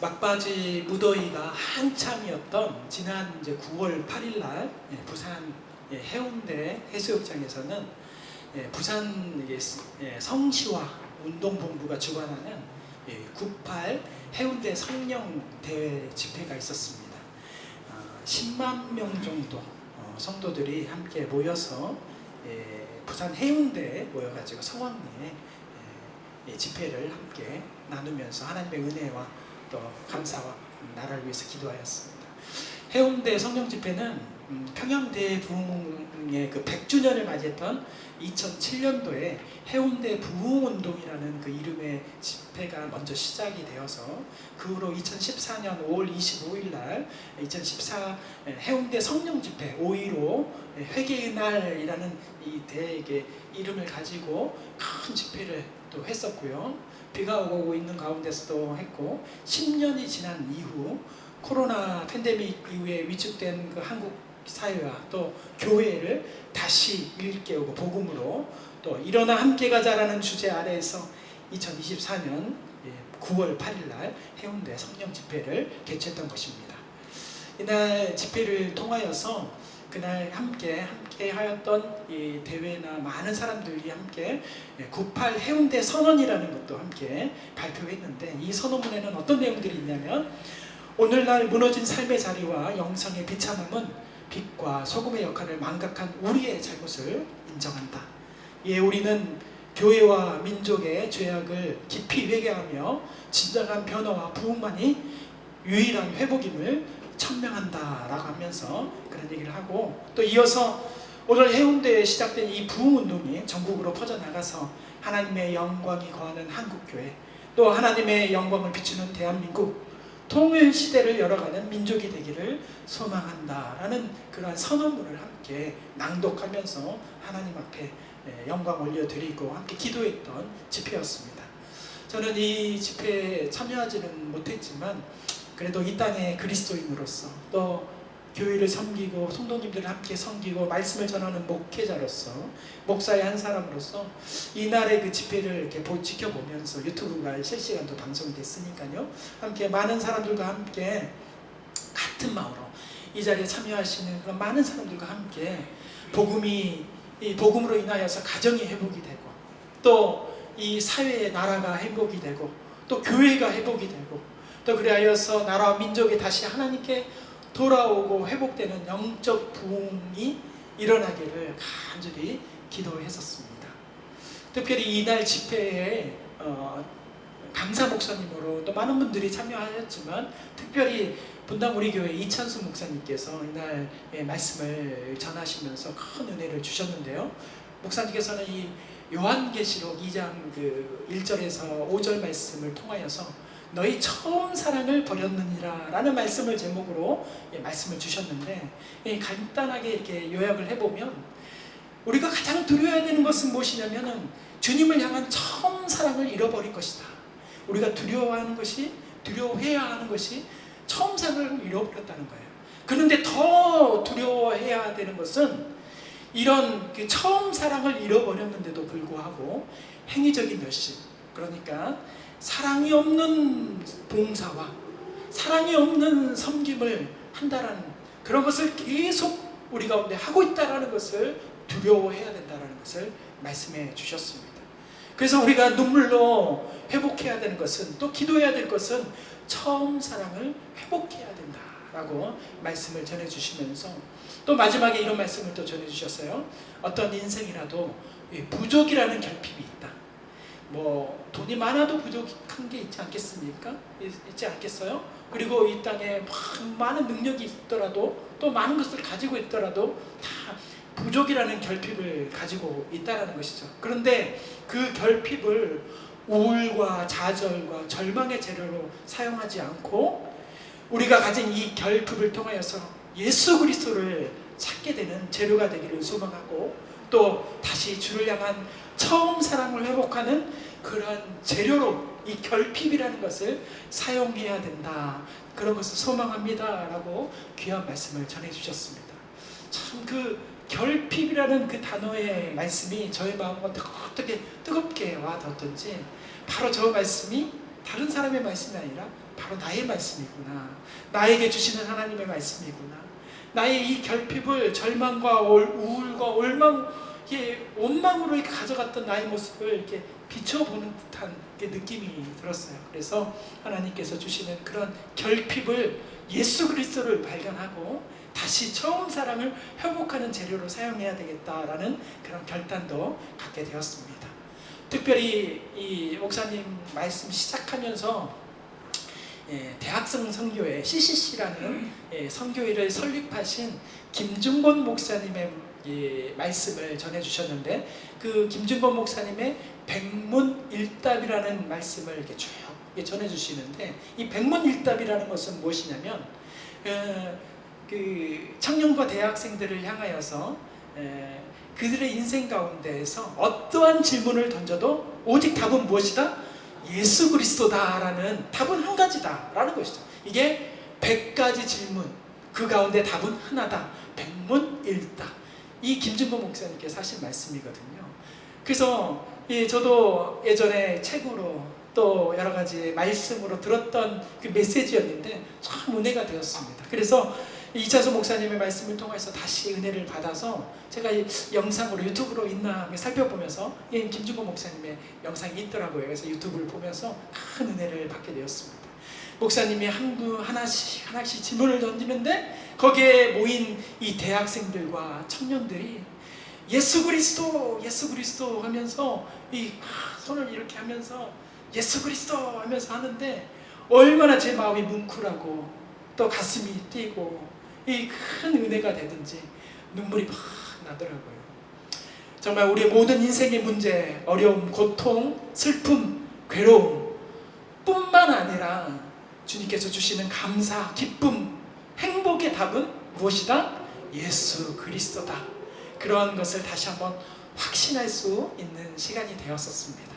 막바지 무더위가 한창이었던 지난 이제 9월 8일 날 예, 부산 예, 해운대 해수욕장에서는 예, 부산 성시와 운동본부가 주관하는 예, 98 해운대 성령 대회 집회가 있었습니다. 아, 10만 명 정도 어, 성도들이 함께 모여서 예, 부산 해운대에 모여가지고 성황리에 집회를 함께 나누면서 하나님의 은혜와 또 감사와 나라를 위해서 기도하였습니다. 해운대 성령 집회는 음, 평양대 부흥의 그 100주년을 맞이했던 2007년도에 해운대 부흥운동이라는 그 이름의 집회가 먼저 시작이 되어서 그 후로 2014년 5월 25일 날 2014 해운대 성령 집회 5.15 회개의 날이라는 이 대의 이름을 가지고 큰 집회를 또 했었고요. 비가 오고 있는 가운데서도 했고 10년이 지난 이후 코로나 팬데믹 이후에 위축된 그 한국 사회와 또 교회를 다시 일깨우고 복음으로 또 일어나 함께 가자라는 주제 아래에서 2024년 9월 8일 날 해운대 성령 집회를 개최했던 것입니다. 이날 집회를 통하여서 그날 함께 함께 하였던 이 대회나 많은 사람들이 함께 98 해운대 선언이라는 것도 함께 발표했는데 이 선언문에는 어떤 내용들이 있냐면 오늘날 무너진 삶의 자리와 영성의 비참함은 빛과 소금의 역할을 망각한 우리의 잘못을 인정한다. 예, 우리는 교회와 민족의 죄악을 깊이 회개하며 진정한 변화와 부흥만이 유일한 회복임을 천명한다라고 하면서 그런 얘기를 하고 또 이어서 오늘 해운대에 시작된 이 부흥 운동이 전국으로 퍼져 나가서 하나님의 영광이 거하는 한국 교회 또 하나님의 영광을 비추는 대한민국 통일 시대를 열어가는 민족이 되기를 소망한다라는 그러한 선언문을 함께 낭독하면서 하나님 앞에 예, 영광 올려드리고 함께 기도했던 집회였습니다. 저는 이 집회에 참여하지는 못했지만 그래도 이 땅의 그리스도인으로서 또 교회를 섬기고 성도님들을 함께 섬기고 말씀을 전하는 목회자로서 목사의 한 사람으로서 이날의 그 집회를 이렇게 보- 지켜보면서 유튜브가 실시간도 방송이 됐으니까요. 함께 많은 사람들과 함께 같은 마음으로 이 자리에 참여하시는 그런 많은 사람들과 함께 복음이 이 복음으로 인하여서 가정이 회복이 되고 또 이 사회의 나라가 회복이 되고 또 교회가 회복이 되고 또 그리하여서 나라와 민족이 다시 하나님께 돌아오고 회복되는 영적 부흥이 일어나기를 간절히 기도했었습니다. 특별히 이날 집회에 어, 강사 목사님으로 또 많은 분들이 참여하셨지만 특별히 분당 우리 교회 이찬수 목사님께서 이날 예, 말씀을 전하시면서 큰 은혜를 주셨는데요. 목사님께서는 이 요한계시록 2장 그 1절에서 5절 말씀을 통하여서 너희 처음 사랑을 버렸느니라 라는 말씀을 제목으로 예, 말씀을 주셨는데 예, 간단하게 이렇게 요약을 해보면 우리가 가장 두려워야 되는 것은 무엇이냐면은 주님을 향한 처음 사랑을 잃어버린 것이다. 우리가 두려워하는 것이 두려워해야 하는 것이 처음 사랑을 잃어버렸다는 거예요. 그런데 더 두려워해야 되는 것은 이런 그 처음 사랑을 잃어버렸는데도 불구하고 행위적인 열심 그러니까 사랑이 없는 봉사와 사랑이 없는 섬김을 한다라는 그런 것을 계속 우리 가운데 하고 있다라는 것을 두려워해야 된다라는 것을 말씀해 주셨습니다. 그래서 우리가 눈물로 회복해야 되는 것은 또 기도해야 될 것은 처음 사랑을 회복해야 된다라고 말씀을 전해 주시면서 또 마지막에 이런 말씀을 또 전해 주셨어요. 어떤 인생이라도 이 부족이라는 결핍이. 뭐 돈이 많아도 부족한 게 있지 않겠습니까? 있- 있지 않겠어요? 그리고 이 땅에 막 많은 능력이 있더라도 또 많은 것을 가지고 있더라도 다 부족이라는 결핍을 가지고 있다라는 것이죠. 그런데 그 결핍을 우울과 좌절과 절망의 재료로 사용하지 않고 우리가 가진 이 결핍을 통하여서 예수 그리스도를 찾게 되는 재료가 되기를 소망하고 또 다시 주를 향한 처음 사랑을 회복하는 그러한 재료로 이 결핍이라는 것을 사용해야 된다. 그런 것을 소망합니다 라고 귀한 말씀을 전해 주셨습니다. 참 그 결핍이라는 그 단어의 말씀이 저의 마음과 어떻게 뜨겁게 와닿던지 바로 저 말씀이 다른 사람의 말씀이 아니라 바로 나의 말씀이구나. 나에게 주시는 하나님의 말씀이구나. 나의 이 결핍을 절망과 올- 우울과 올망, 이게 원망으로 이렇게 가져갔던 나의 모습을 이렇게 비춰보는 듯한 그 느낌이 들었어요. 그래서 하나님께서 주시는 그런 결핍을 예수 그리스도를 발견하고 다시 처음 사랑을 회복하는 재료로 사용해야 되겠다라는 그런 결단도 갖게 되었습니다. 특별히 이 목사님 말씀 시작하면서 예, 대학생 선교회 CCC라는 예, 선교회를 설립하신 김중곤 목사님의 예, 말씀을 전해주셨는데 그 김중곤 목사님의 백문일답이라는 말씀을 이렇게 쭉 이렇게 전해주시는데 이 백문일답이라는 것은 무엇이냐면 어, 그 청년과 대학생들을 향하여서 에, 그들의 인생 가운데에서 어떠한 질문을 던져도 오직 답은 무엇이다? 예수 그리스도다라는 답은 한 가지다라는 것이죠. 이게 백 가지 질문 그 가운데 답은 하나다. 백문일답. 이 김준범 목사님께서 하신 말씀이거든요. 그래서 예, 저도 예전에 책으로 또 여러 가지 말씀으로 들었던 그 메시지였는데 참 은혜가 되었습니다. 그래서 이차수 목사님의 말씀을 통해서 다시 은혜를 받아서 제가 이 영상으로 유튜브로 있나 살펴보면서 예, 김준범 목사님의 영상이 있더라고요. 그래서 유튜브를 보면서 큰 은혜를 받게 되었습니다. 목사님이 한 분 하나씩 하나씩 질문을 던지는데 거기에 모인 이 대학생들과 청년들이 예수 그리스도 예수 그리스도 하면서 이 손을 이렇게 하면서 예수 그리스도 하면서 하는데 얼마나 제 마음이 뭉클하고 또 가슴이 뛰고 이 큰 은혜가 되든지 눈물이 막 나더라고요. 정말 우리 모든 인생의 문제, 어려움, 고통, 슬픔, 괴로움 뿐만 아니라 주님께서 주시는 감사, 기쁨, 행복의 답은 무엇이다? 예수 그리스도다. 그러한 것을 다시 한번 확신할 수 있는 시간이 되었었습니다.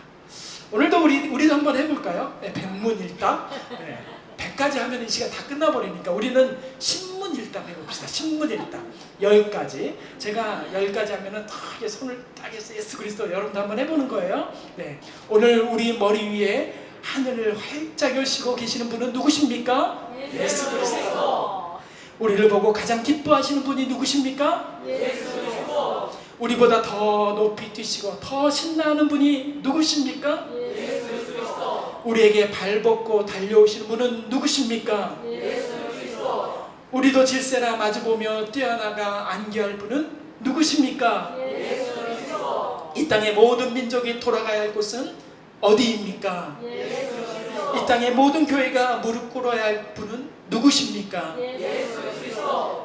오늘도 우리 우리도 한번 해볼까요? 네, 백문일답. 네, 백가지 하면 이 시간 다 끝나버리니까 우리는 신문일답 해봅시다. 신문일답 열 가지. 제가 열 가지 하면은 다 이렇게 손을 딱 해서 예수 그리스도 여러분도 한번 해보는 거예요. 네, 오늘 우리 머리 위에 하늘을 활짝 여시고 계시는 분은 누구십니까? 예수 그리스도. 우리를 보고 가장 기뻐하시는 분이 누구십니까? 우리보다 더 높이 뛰시고 더 신나는 분이 누구십니까? 우리에게 발벗고 달려오시는 분은 누구십니까? 우리도 질세나 마주보며 뛰어나가 안기할 분은 누구십니까? 이 땅의 모든 민족이 돌아가야 할 곳은 어디입니까? 이 땅의 모든 교회가 무릎 꿇어야 할 분은 누구십니까?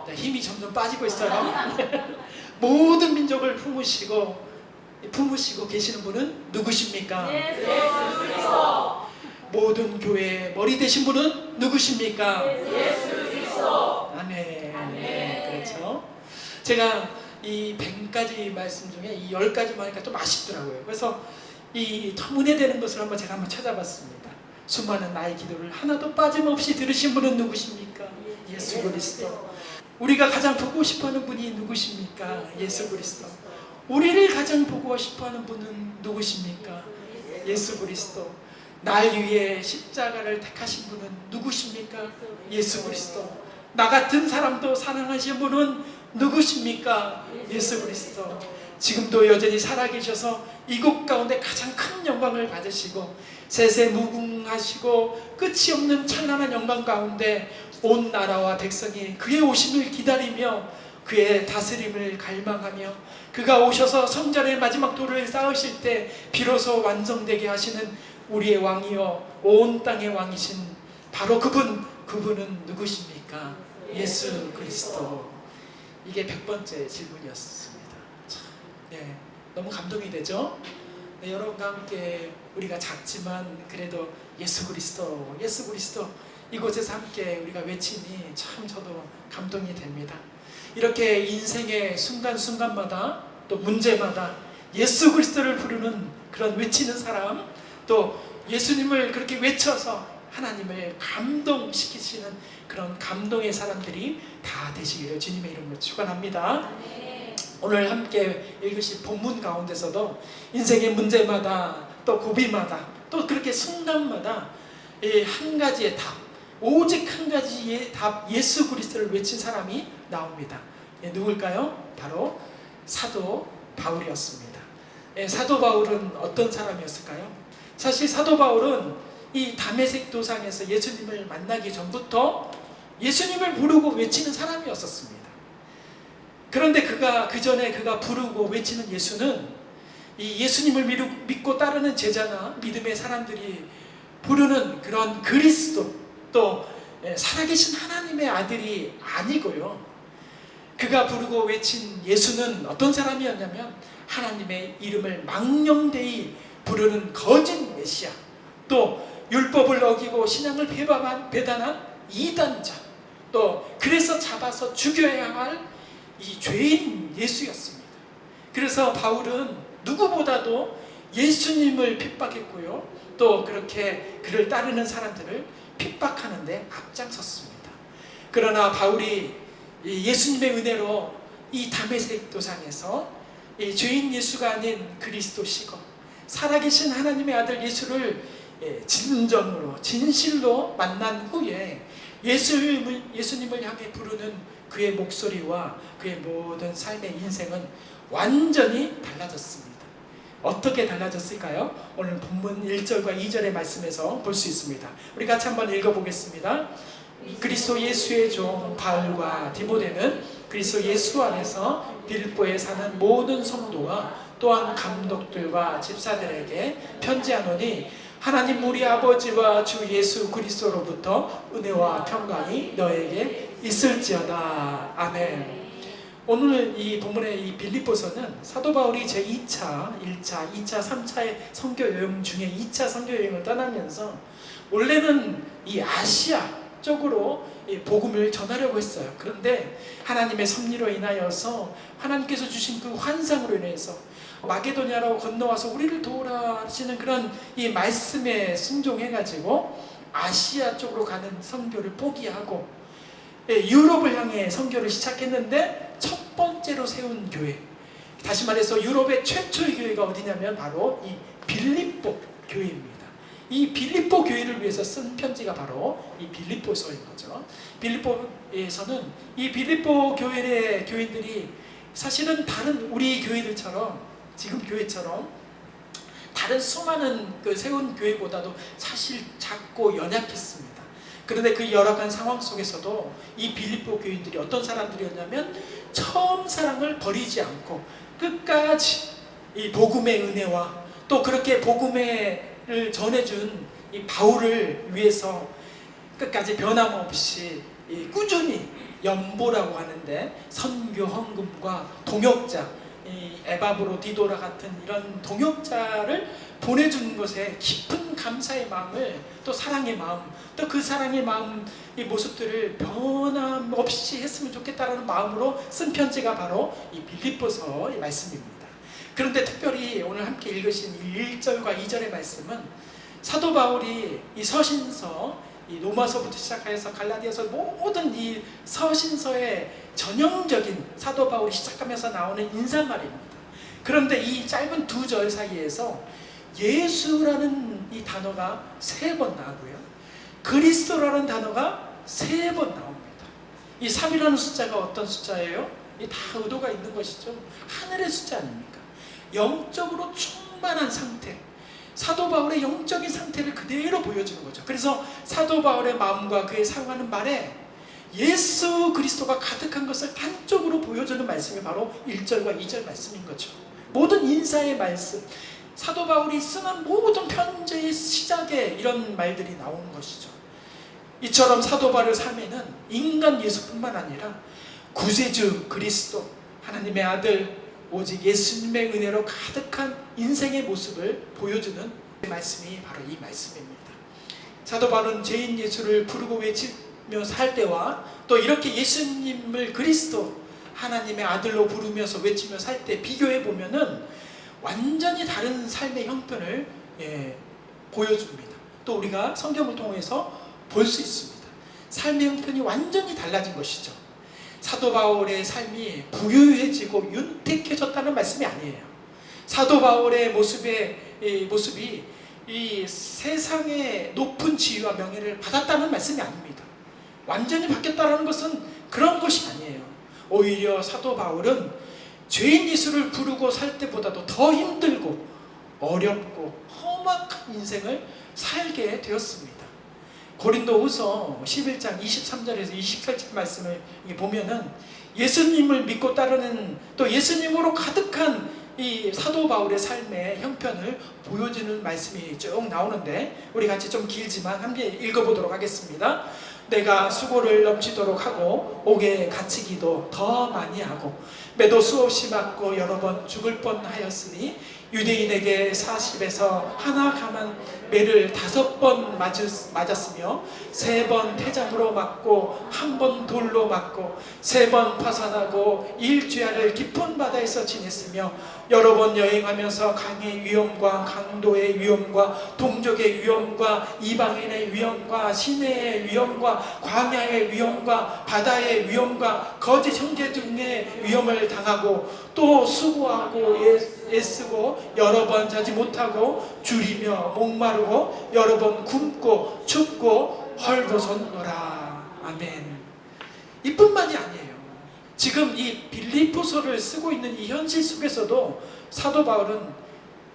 네, 힘이 점점 빠지고 있어요. 모든 민족을 품으시고 품으시고 계시는 분은 누구십니까? 모든 교회의 머리 되신 분은 누구십니까? 아멘. 네, 그렇죠. 제가 이 100가지 말씀 중에 이 10가지만 하니까 좀 아쉽더라고요. 그래서 이 터무니되는 것을 한번 제가 한번 찾아봤습니다. 수많은 나의 기도를 하나도 빠짐없이 들으신 분은 누구십니까? 예수 그리스도. 우리가 가장 보고 싶어하는 분이 누구십니까? 예수 그리스도. 우리를 가장 보고 싶어하는 분은 누구십니까? 예수 그리스도. 날 위해 십자가를 택하신 분은 누구십니까? 예수 그리스도. 나 같은 사람도 사랑하신 분은 누구십니까? 예수 그리스도. 지금도 여전히 살아계셔서 이곳 가운데 가장 큰 영광을 받으시고 세세 무궁하시고 끝이 없는 찬란한 영광 가운데 온 나라와 백성이 그의 오심을 기다리며 그의 다스림을 갈망하며 그가 오셔서 성전의 마지막 돌을 쌓으실 때 비로소 완성되게 하시는 우리의 왕이요 온 땅의 왕이신 바로 그분 그분은 누구십니까? 예수 그리스도 이게 백 번째 질문이었습니다. 참, 네, 너무 감동이 되죠? 네, 여러분과 함께 우리가 작지만 그래도 예수 그리스도, 예수 그리스도 이곳에서 함께 우리가 외치니 참 저도 감동이 됩니다. 이렇게 인생의 순간순간마다 또 문제마다 예수 그리스도를 부르는 그런 외치는 사람 또 예수님을 그렇게 외쳐서 하나님을 감동시키시는 그런 감동의 사람들이 다 되시기를 주님의 이름으로 축원합니다. 오늘 함께 읽으실 본문 가운데서도 인생의 문제마다 또 고비마다 또 그렇게 순간마다 이한 가지의 답, 오직 한 가지의 답 예수 그리스도를 외친 사람이 나옵니다. 예, 누굴까요? 바로 사도 바울이었습니다. 예, 사도 바울은 어떤 사람이었을까요? 사실 사도 바울은 이 담에색 도상에서 예수님을 만나기 전부터 예수님을 부르고 외치는 사람이었었습니다. 그런데 그가 그 전에 그가 부르고 외치는 예수는 이 예수님을 믿고 따르는 제자나 믿음의 사람들이 부르는 그런 그리스도 또 예, 살아계신 하나님의 아들이 아니고요. 그가 부르고 외친 예수는 어떤 사람이었냐면 하나님의 이름을 망령되이 부르는 거짓 메시아 또 율법을 어기고 신앙을 배반한, 배단한 이단자 또 그래서 잡아서 죽여야 할 이 죄인 예수였습니다. 그래서 바울은 누구보다도 예수님을 핍박했고요. 또 그렇게 그를 따르는 사람들을 핍박하는데 앞장섰습니다. 그러나 바울이 이 예수님의 은혜로 이 담에색 도상에서 이 죄인 예수가 아닌 그리스도시고 살아계신 하나님의 아들 예수를 예, 진정으로 진실로 만난 후에 예수님을, 예수님을 향해 부르는 그의 목소리와 그의 모든 삶의 인생은 완전히 달라졌습니다. 어떻게 달라졌을까요? 오늘 본문 1절과 2절의 말씀에서 볼 수 있습니다. 우리 같이 한번 읽어보겠습니다. 그리스도 예수의 종 바울과 디모데는 그리스도 예수 안에서 빌보에 사는 모든 성도와 또한 감독들과 집사들에게 편지하노니 하나님 우리 아버지와 주 예수 그리스도로부터 은혜와 평강이 너에게 있을지어다. 아멘. 오늘 이 본문의 이 빌립보서는 사도 바울이 제 2차, 1차, 2차, 3차의 선교 여행 중에 2차 선교 여행을 떠나면서 원래는 이 아시아 쪽으로 이 복음을 전하려고 했어요. 그런데 하나님의 섭리로 인하여서 하나님께서 주신 그 환상으로 인해서 마게도냐로 건너와서 우리를 도우라 하시는 그런 이 말씀에 순종해가지고 아시아 쪽으로 가는 선교를 포기하고 예, 유럽을 향해 선교를 시작했는데 첫 번째로 세운 교회 다시 말해서 유럽의 최초의 교회가 어디냐면 바로 이 빌립보 교회입니다. 이 빌립보 교회를 위해서 쓴 편지가 바로 이 빌립보서인 거죠. 빌립보에서는 이 빌립보 교회의 교인들이 사실은 다른 우리 교회들처럼 지금 교회처럼 다른 수많은 그 세운 교회보다도 사실 작고 연약했습니다. 그런데 그 열악한 상황 속에서도 이 빌립보 교인들이 어떤 사람들이었냐면 처음 사랑을 버리지 않고 끝까지 이 복음의 은혜와 또 그렇게 복음을 전해준 이 바울을 위해서 끝까지 변함없이 이 꾸준히 연보라고 하는데 선교 헌금과 동역자 이 에바브로 디도라 같은 이런 동역자를 보내주는 것에 깊은 감사의 마음을 또 사랑의 마음 또 그 사랑의 마음 이 모습들을 변함없이 했으면 좋겠다라는 마음으로 쓴 편지가 바로 이 빌립보서 의 말씀입니다. 그런데 특별히 오늘 함께 읽으신 이 1절과 2절의 말씀은 사도 바울이 이 서신서 이 로마서부터 시작해서 갈라디아서 모든 이 서신서의 전형적인 사도 바울이 시작하면서 나오는 인사말입니다. 그런데 이 짧은 두 절 사이에서 예수라는 이 단어가 세 번 나오고요. 그리스도라는 단어가 세 번 나옵니다. 이 3이라는 숫자가 어떤 숫자예요? 이 다 의도가 있는 것이죠. 하늘의 숫자 아닙니까? 영적으로 충만한 상태. 사도 바울의 영적인 상태를 그대로 보여주는 거죠. 그래서 사도 바울의 마음과 그의 사용하는 말에 예수 그리스도가 가득한 것을 단적으로 보여주는 말씀이 바로 1절과 2절 말씀인 거죠. 모든 인사의 말씀, 사도 바울이 쓰는 모든 편지의 시작에 이런 말들이 나오는 것이죠. 이처럼 사도 바울의 삶에는 인간 예수뿐만 아니라 구세주 그리스도, 하나님의 아들, 오직 예수님의 은혜로 가득한 인생의 모습을 보여주는 말씀이 바로 이 말씀입니다. 사도 바울은 죄인 예수를 부르고 외치며 살 때와 또 이렇게 예수님을 그리스도 하나님의 아들로 부르면서 외치며 살 때 비교해 보면은 완전히 다른 삶의 형편을 예, 보여줍니다. 또 우리가 성경을 통해서 볼 수 있습니다. 삶의 형편이 완전히 달라진 것이죠. 사도 바울의 삶이 부유해지고 윤택해졌다는 말씀이 아니에요. 사도 바울의 모습의 이 모습이 이 세상의 높은 지위와 명예를 받았다는 말씀이 아닙니다. 완전히 바뀌었다는 것은 그런 것이 아니에요. 오히려 사도 바울은 죄인 예수를 부르고 살 때보다도 더 힘들고 어렵고 험악한 인생을 살게 되었습니다. 고린도후서 11장 23절에서 24절 말씀을 보면은 예수님을 믿고 따르는 또 예수님으로 가득한 이 사도 바울의 삶의 형편을 보여주는 말씀이 쭉 나오는데 우리 같이 좀 길지만 함께 읽어보도록 하겠습니다. 내가 수고를 넘치도록 하고 옥에 갇히기도 더 많이 하고 매도 수없이 맞고 여러 번 죽을 뻔하였으니 유대인에게 40에서 하나 감한 매를 다섯 번 맞았, 맞았으며 세 번 태장으로 맞고 한 번 돌로 맞고 세 번 파산하고 일주야를 깊은 바다에서 지냈으며 여러 번 여행하면서 강의 위험과 강도의 위험과 동족의 위험과 이방인의 위험과 시내의 위험과 광야의 위험과 바다의 위험과 거짓 형제 등의 위험을 당하고 또 수고하고 애- 애쓰고 여러 번 자지 못하고 줄이며 목마르 고 여러 번 굶고 춥고 헐벗었노라. 아멘. 이뿐만이 아니에요. 지금 이 빌리포서를 쓰고 있는 이 현실 속에서도 사도 바울은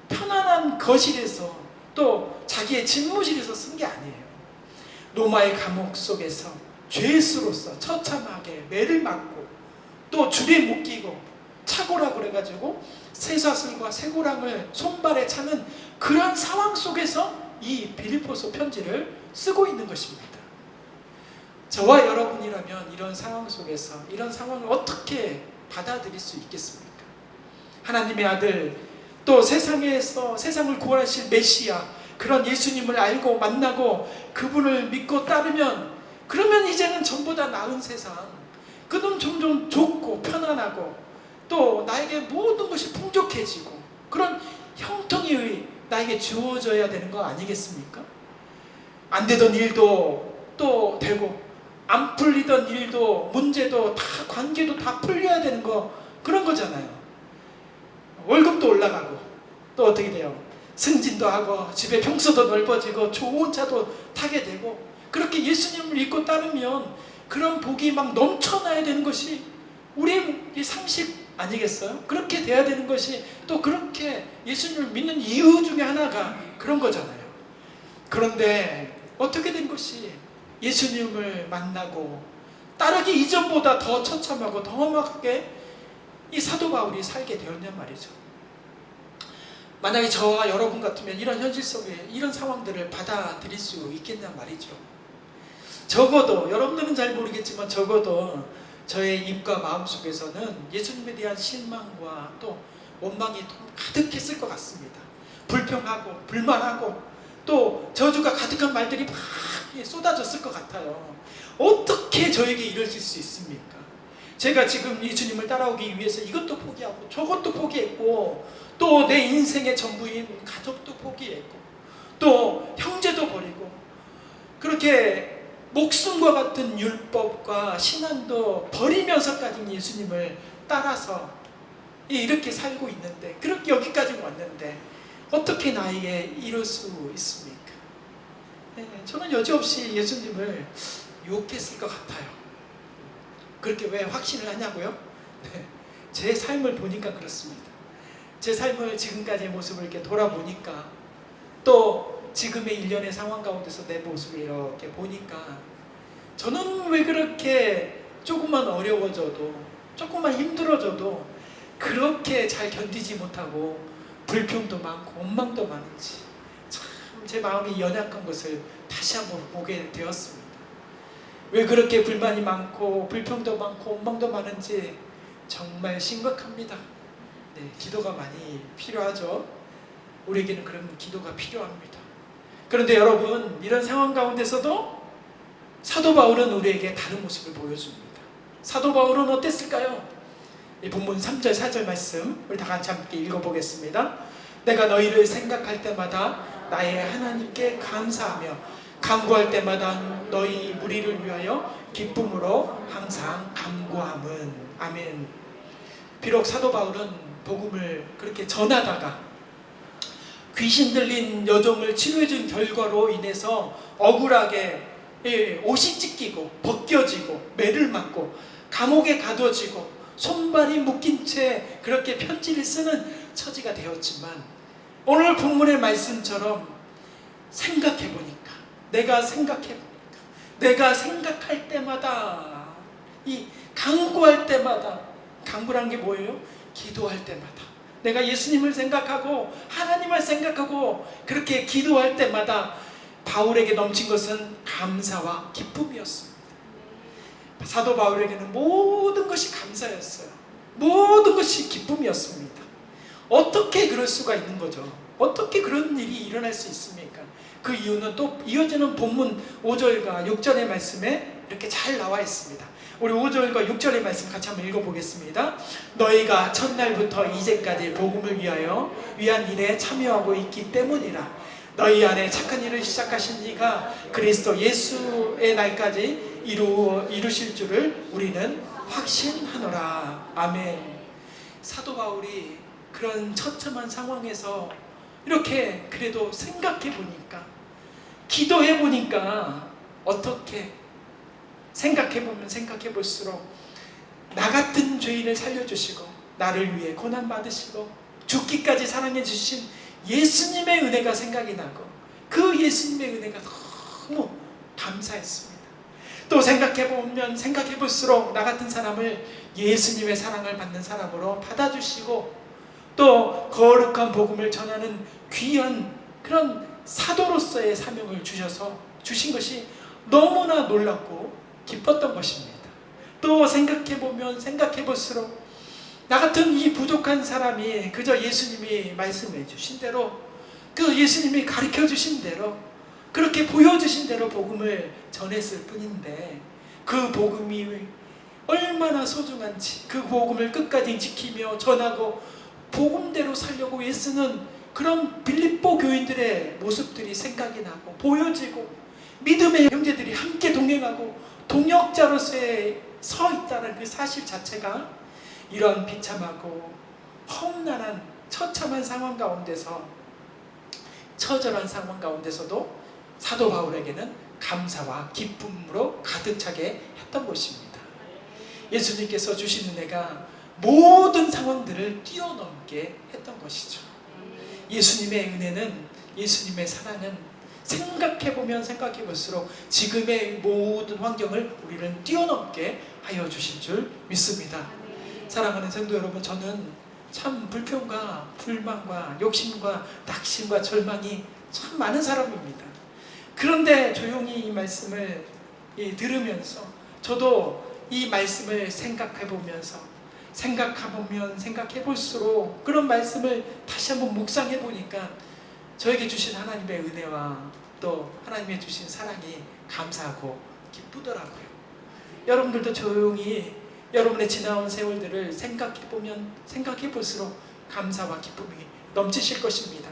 편안한 거실에서 또 자기의 집무실에서 쓴 게 아니에요. 로마의 감옥 속에서 죄수로서 처참하게 매를 맞고 또 줄에 묶이고 차고라 그래가지고 쇠사슬과 쇠고랑을 손발에 차는 그런 상황 속에서 이 빌립보서 편지를 쓰고 있는 것입니다. 저와 여러분이라면 이런 상황 속에서 이런 상황을 어떻게 받아들일 수 있겠습니까? 하나님의 아들 또 세상에서 세상을 구원하실 메시아 그런 예수님을 알고 만나고 그분을 믿고 따르면 그러면 이제는 전보다 나은 세상 그럼 점점 좋고 편안하고 또 나에게 모든 것이 풍족해지고 그런 형통이 나에게 주어져야 되는 거 아니겠습니까? 안 되던 일도 또 되고 안 풀리던 일도 문제도 다 관계도 다 풀려야 되는 거 그런 거잖아요. 월급도 올라가고 또 어떻게 돼요? 승진도 하고 집에 평수도 넓어지고 좋은 차도 타게 되고 그렇게 예수님을 믿고 따르면 그런 복이 막 넘쳐나야 되는 것이 우리의 이 상식 아니겠어요? 그렇게 돼야 되는 것이 또 그렇게 예수님을 믿는 이유 중에 하나가 그런 거잖아요. 그런데 어떻게 된 것이 예수님을 만나고 따르기 이전보다 더 처참하고 더 험하게 이 사도 바울이 살게 되었냔 말이죠. 만약에 저와 여러분 같으면 이런 현실 속에 이런 상황들을 받아들일 수 있겠냔 말이죠. 적어도 여러분들은 잘 모르겠지만 적어도 저의 입과 마음 속에서는 예수님에 대한 실망과 또 원망이 가득했을 것 같습니다. 불평하고 불만하고 또 저주가 가득한 말들이 막 쏟아졌을 것 같아요. 어떻게 저에게 이러실 수 있습니까? 제가 지금 예수님을 따라오기 위해서 이것도 포기하고 저것도 포기했고 또 내 인생의 전부인 가족도 포기했고 또 형제도 버리고 그렇게 목숨과 같은 율법과 신앙도 버리면서까지 예수님을 따라서 이렇게 살고 있는데 그렇게 여기까지 왔는데 어떻게 나에게 이럴 수 있습니까? 네, 저는 여지없이 예수님을 유혹했을 것 같아요. 그렇게 왜 확신을 하냐고요? 네, 제 삶을 보니까 그렇습니다. 제 삶을 지금까지의 모습을 이렇게 돌아보니까 또 지금의 일련의 상황 가운데서 내 모습을 이렇게 보니까 저는 왜 그렇게 조금만 어려워져도 조금만 힘들어져도 그렇게 잘 견디지 못하고 불평도 많고 원망도 많은지 참 제 마음이 연약한 것을 다시 한번 보게 되었습니다. 왜 그렇게 불만이 많고 불평도 많고 원망도 많은지 정말 심각합니다. 네, 기도가 많이 필요하죠. 우리에게는 그런 기도가 필요합니다. 그런데 여러분 이런 상황 가운데서도 사도 바울은 우리에게 다른 모습을 보여줍니다. 사도 바울은 어땠을까요? 이 본문 3절 4절 말씀 우리 다 같이 함께 읽어보겠습니다. 내가 너희를 생각할 때마다 나의 하나님께 감사하며 간구할 때마다 너희 무리를 위하여 기쁨으로 항상 간구함은 아멘. 비록 사도 바울은 복음을 그렇게 전하다가 귀신 들린 여종을 치료해준 결과로 인해서 억울하게 예, 옷이 찢기고 벗겨지고 매를 맞고 감옥에 가둬지고 손발이 묶인 채 그렇게 편지를 쓰는 처지가 되었지만 오늘 본문의 말씀처럼 생각해 보니까 내가 생각해 보니까 내가 생각할 때마다 이 강구할 때마다 강구란 게 뭐예요? 기도할 때마다 내가 예수님을 생각하고 하나님을 생각하고 그렇게 기도할 때마다 바울에게 넘친 것은 감사와 기쁨이었습니다. 사도 바울에게는 모든 것이 감사였어요. 모든 것이 기쁨이었습니다. 어떻게 그럴 수가 있는 거죠? 어떻게 그런 일이 일어날 수 있습니까? 그 이유는 또 이어지는 본문 5절과 6절의 말씀에 이렇게 잘 나와 있습니다. 우리 5절과 6절의 말씀 같이 한번 읽어보겠습니다. 너희가 첫날부터 이제까지 복음을 위하여 위한 일에 참여하고 있기 때문이라. 너희 안에 착한 일을 시작하신 이가 그리스도 예수의 날까지 이루, 이루실 줄을 우리는 확신하노라. 아멘. 사도 바울이 그런 처참한 상황에서 이렇게 그래도 생각해 보니까 기도해 보니까 어떻게 생각해 보면 생각해 볼수록 나 같은 죄인을 살려주시고 나를 위해 고난 받으시고 죽기까지 사랑해 주신 예수님의 은혜가 생각이 나고 그 예수님의 은혜가 너무 감사했습니다. 또 생각해 보면 생각해 볼수록 나 같은 사람을 예수님의 사랑을 받는 사람으로 받아주시고 또 거룩한 복음을 전하는 귀한 그런 사도로서의 사명을 주셔서 주신 것이 너무나 놀랍고 기뻤던 것입니다. 또 생각해 보면 생각해 볼수록 나 같은 이 부족한 사람이 그저 예수님이 말씀해 주신 대로 그 예수님이 가르쳐 주신 대로 그렇게 보여주신 대로 복음을 전했을 뿐인데 그 복음이 얼마나 소중한지 그 복음을 끝까지 지키며 전하고 복음대로 살려고 애쓰는 그런 빌립보 교인들의 모습들이 생각이 나고 보여지고 믿음의 형제들이 함께 동행하고 동역자로서의 서 있다는 그 사실 자체가 이런 비참하고 험난한 처참한 상황 가운데서 처절한 상황 가운데서도 사도 바울에게는 감사와 기쁨으로 가득 차게 했던 것입니다. 예수님께서 주신 은혜가 모든 상황들을 뛰어넘게 했던 것이죠. 예수님의 은혜는 예수님의 사랑은 생각해 보면 생각해 볼수록 지금의 모든 환경을 우리는 뛰어넘게 하여 주실 줄 믿습니다. 사랑하는 성도 여러분, 저는 참 불평과 불만과 욕심과 낙심과 절망이 참 많은 사람입니다. 그런데 조용히 이 말씀을 이 들으면서 저도 이 말씀을 생각해 보면서 생각해보면 생각해 볼수록 그런 말씀을 다시 한번 묵상해 보니까 저에게 주신 하나님의 은혜와 또 하나님의 주신 사랑이 감사하고 기쁘더라고요. 여러분들도 조용히 여러분의 지나온 세월들을 생각해 보면 생각해 볼수록 감사와 기쁨이 넘치실 것입니다.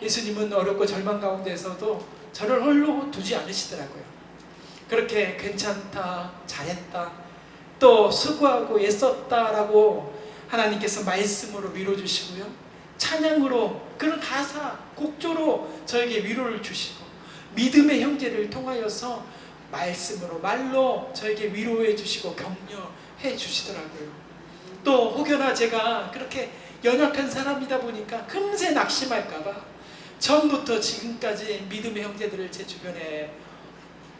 예수님은 어렵고 절망 가운데서도 저를 홀로 두지 않으시더라고요. 그렇게 괜찮다, 잘했다, 또 수고하고 애썼다라고 하나님께서 말씀으로 위로 주시고요. 찬양으로 그런 가사, 곡조로 저에게 위로를 주시고 믿음의 형제를 통하여서 말씀으로 말로 저에게 위로해 주시고 격려해 주시더라고요. 또 혹여나 제가 그렇게 연약한 사람이다 보니까 금세 낙심할까봐 처음부터 지금까지 믿음의 형제들을 제 주변에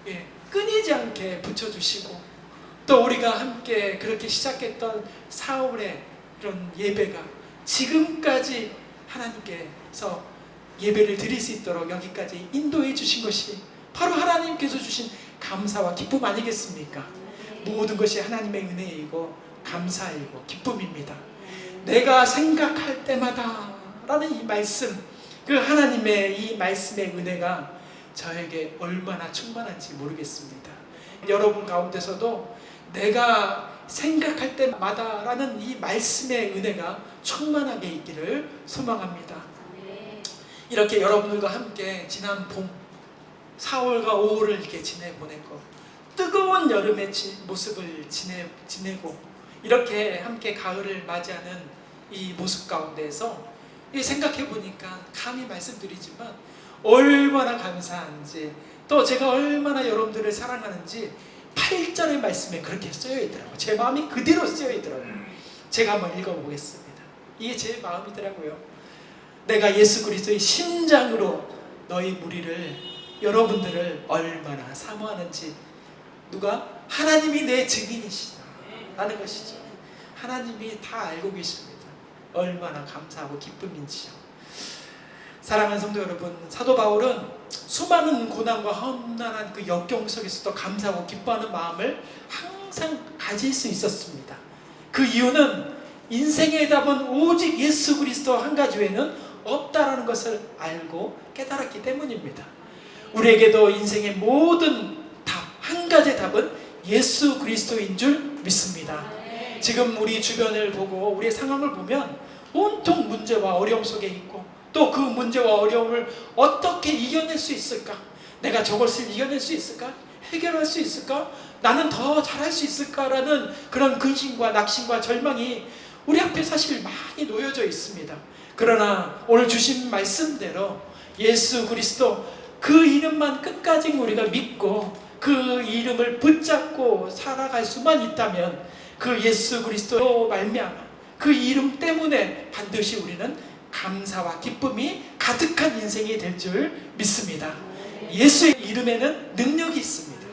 예, 끊이지 않게 붙여주시고 또 우리가 함께 그렇게 시작했던 사울의 그런 예배가 지금까지 하나님께서 예배를 드릴 수 있도록 여기까지 인도해 주신 것이 바로 하나님께서 주신 감사와 기쁨 아니겠습니까? 모든 것이 하나님의 은혜이고 감사이고 기쁨입니다. 내가 생각할 때마다 라는 이 말씀, 그 하나님의 이 말씀의 은혜가 저에게 얼마나 충만한지 모르겠습니다. 여러분 가운데서도 내가 생각할 때마다라는 이 말씀의 은혜가 충만하게 있기를 소망합니다. 이렇게 여러분들과 함께 지난 봄 4월과 5월을 이렇게 지내보냈고 뜨거운 여름의 지- 모습을 지내, 지내고 이렇게 함께 가을을 맞이하는 이 모습 가운데서 이 생각해 보니까 감히 말씀드리지만 얼마나 감사한지 또 제가 얼마나 여러분들을 사랑하는지 8절의 말씀에 그렇게 쓰여 있더라고요. 제 마음이 그대로 쓰여 있더라고요. 제가 한번 읽어보겠습니다. 이게 제 마음이더라고요. 내가 예수 그리스도의 심장으로 너희 무리를 여러분들을 얼마나 사모하는지 누가 하나님이 내 증인이시다 라는 것이죠. 하나님이 다 알고 계십니다. 얼마나 감사하고 기쁨인지요. 사랑하는 성도 여러분, 사도 바울은 수많은 고난과 험난한 그 역경 속에서도 감사하고 기뻐하는 마음을 항상 가질 수 있었습니다. 그 이유는 인생의 답은 오직 예수 그리스도 한 가지 외에는 없다라는 것을 알고 깨달았기 때문입니다. 우리에게도 인생의 모든 답, 한 가지 답은 예수 그리스도인 줄 믿습니다. 지금 우리 주변을 보고 우리의 상황을 보면 온통 문제와 어려움 속에 있고 또 그 문제와 어려움을 어떻게 이겨낼 수 있을까? 내가 저것을 이겨낼 수 있을까? 해결할 수 있을까? 나는 더 잘할 수 있을까라는 그런 근심과 낙심과 절망이 우리 앞에 사실 많이 놓여져 있습니다. 그러나 오늘 주신 말씀대로 예수 그리스도 그 이름만 끝까지 우리가 믿고 그 이름을 붙잡고 살아갈 수만 있다면 그 예수 그리스도로 말미암아 그 이름 때문에 반드시 우리는 감사와 기쁨이 가득한 인생이 될 줄 믿습니다. 예수의 이름에는 능력이 있습니다.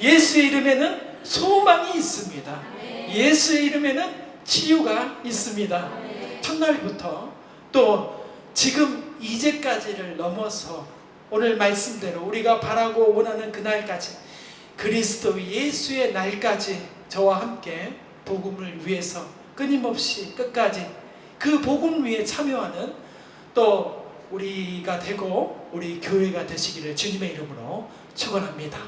예수의 이름에는 소망이 있습니다. 예수의 이름에는 치유가 있습니다. 첫날부터 또 지금 이제까지를 넘어서 오늘 말씀대로 우리가 바라고 원하는 그날까지 그리스도 예수의 날까지 저와 함께 복음을 위해서 끊임없이 끝까지 그 복음 위에 참여하는 또 우리가 되고 우리 교회가 되시기를 주님의 이름으로 축원합니다.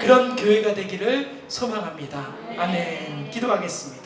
그런 교회가 되기를 소망합니다. 아멘. 기도하겠습니다.